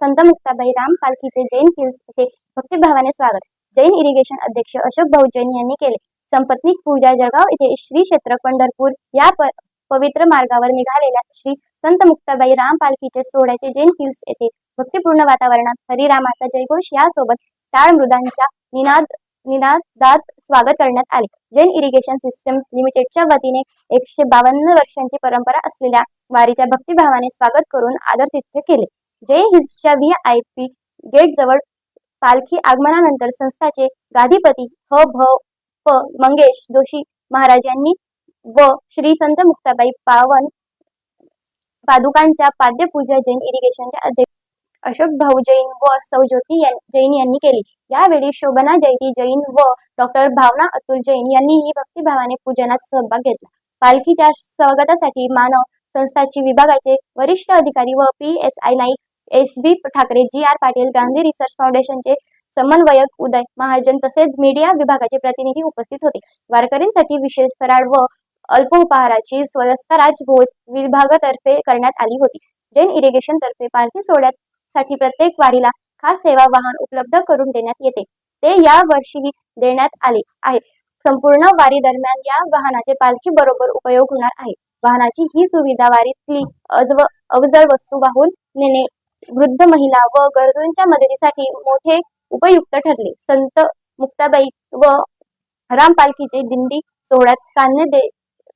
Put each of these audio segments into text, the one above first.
संत मुक्ताबाई राम पालखीचे जैन हिल्स येथे भक्तिभावाने स्वागत. जैन इरिगेशन अध्यक्ष अशोक भाऊ जैन यांनी केले. संपत्निक पूजा जळगाव येथे श्री क्षेत्र पंढरपूर या पवित्र मार्गावर निघालेल्या श्री संत मुक्ताबाई राम पालखीचे सोहळ्याचे जैन हिल्स येथे भक्तिपूर्ण वातावरणात हरिरामाचा जयघोष यासोबत टाळ मृदांच्या निनाद निनादात स्वागत करण्यात आले. जैन इरिगेशन सिस्टम लिमिटेडच्या वतीने एकशे बावन्न वर्षांची परंपरा असलेल्या वारीच्या भक्तिभावाने स्वागत करून आदरातिथ्य केले. जय हिल्सच्या व्ही आय पी गेट जवळ पालखी आगमनानंतर संस्थाचे गादीपती ह भ प मंगेश जोशी महाराज यांनी व श्री संत मुक्ताबाई पावन पादुकांच्या पाद्यपूजा जैन इरिगेशनच्या अध्यक्ष अशोक भाऊ जैन व सौ ज्योती जैन यांनी केली. यावेळी शोभना जयती जैन व डॉक्टर भावना अतुल जैन यांनीही भक्तिभावाने पूजनात सहभाग घेतला. पालखीच्या स्वागतासाठी मानव संस्थाची विभागाचे वरिष्ठ अधिकारी व P S I Naik S B Thackeray G R Patil Gandhi research फाउंडेशनचे समन्वयक उदय महाजन तसेच मीडिया विभागाचे प्रतिनिधी उपस्थित होते. वारकरींसाठी विशेष फराळ व अल्प उपहाराची व्यवस्था राजभोज विभागातर्फे करण्यात आली होती. जैन इरिगेशन तर्फे पालखी सोहळ्यात साठी प्रत्येक वारीला खास सेवा वाहन उपलब्ध करून देण्यात येते. ते या वर्षी देण्यात आले आहे संपूर्ण वारी दरम्यान या वाहनाचे पालखी बरोबर उपयोग होणार आहे. वाहनाची ही सुविधा वारीतली अजव अवजड वस्तू वाहून नेणे वृद्ध महिला व गरजूंच्या मदतीसाठी मोठे उपयुक्त ठरले. संत मुक्ताबाई व राम पालखीचे दिंडी सोहळ्यात कान्हे दे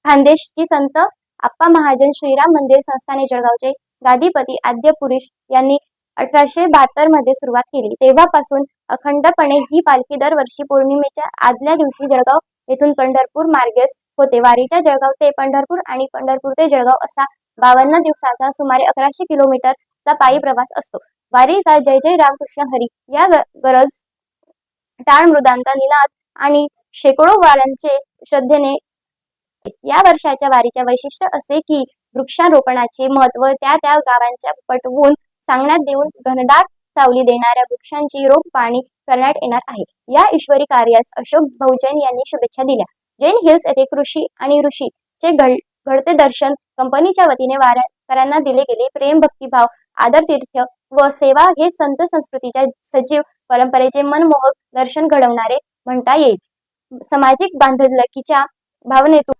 खानदेशची संत आप्पा महाजन श्रीराम मंदिर संस्थाने जळगावचे गादीपती आद्य पुरुष यांनी अठराशे बहात्तरमध्ये सुरुवात केली. तेव्हापासून अखंडपणे ही पालखी दरवर्षी पौर्णिमेच्या आदल्या दिवशी जळगाव येथून पंढरपूर मार्गेस होते. वारीच्या जळगाव ते पंढरपूर आणि पंढरपूर ते जळगाव असा बावन्न दिवसाचा सुमारे अकराशे किलोमीटरचा पायी प्रवास असतो. वारीचा जय जय रामकृष्ण हरी या गरज टाळ मृदांचा निनाद आणि शेकडो वारांचे श्रद्धेने या वर्षाच्या वारीच्या वैशिष्ट्य असे की वृक्षारोपणाचे महत्त्व त्या त्या गावांच्या पटवून सांगण्यात देऊन घनदाट सावली देणाऱ्या वृक्षांची रोप पाणी करण्यात येणार आहे. या ईश्वरी कार्यास अशोक भाऊजैन यांनी शुभेच्छा दिल्या. जैन हिल्स येथे कृषी आणि ऋषी चे घड घडते दर्शन कंपनीच्या वतीने वारकऱ्यांना दिले गेले. प्रेम भक्तिभाव आदर तीर्थ व सेवा हे संत संस्कृतीच्या सजीव परंपरेचे मनमोहक दर्शन घडवणारे म्हणता येईल. सामाजिक बांधलकीच्या भावनेतून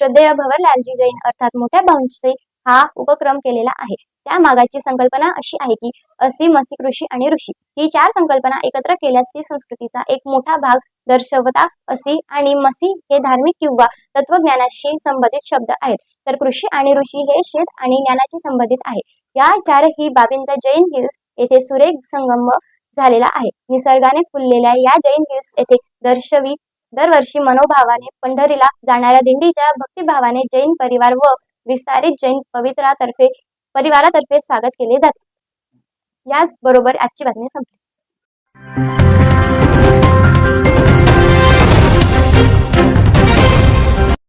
श्रद्धेय भवरलालजी जैन अर्थात मोठ्या भाऊंचे हा उपक्रम केलेला आहे. त्या मागाची संकल्पना अशी आहे की असी मसी कृषी आणि ऋषी ही चार संकल्पना एकत्र केल्यास ती संस्कृतीचा एक मोठा भाग दर्शवता असी आणि मसी हे धार्मिक किंवा तत्वज्ञानाशी संबंधित शब्द आहेत. तर कृषी आणि ऋषी हे शेत आणि ज्ञानाशी संबंधित आहे. या चारही बाबींचा जैन हिल्स येथे सुरेख संगम झालेला आहे. निसर्गाने फुललेल्या या जैन हिल्स येथे दर्शवी दरवर्षी मनोभावाने पंढरीला जाणाऱ्या दिंडीच्या भक्तिभावाने जैन परिवार व विस्तारित जैन पवित्रातर्फे परिवारातर्फे स्वागत केले जाते. याच बरोबर आजची बातमी संपली.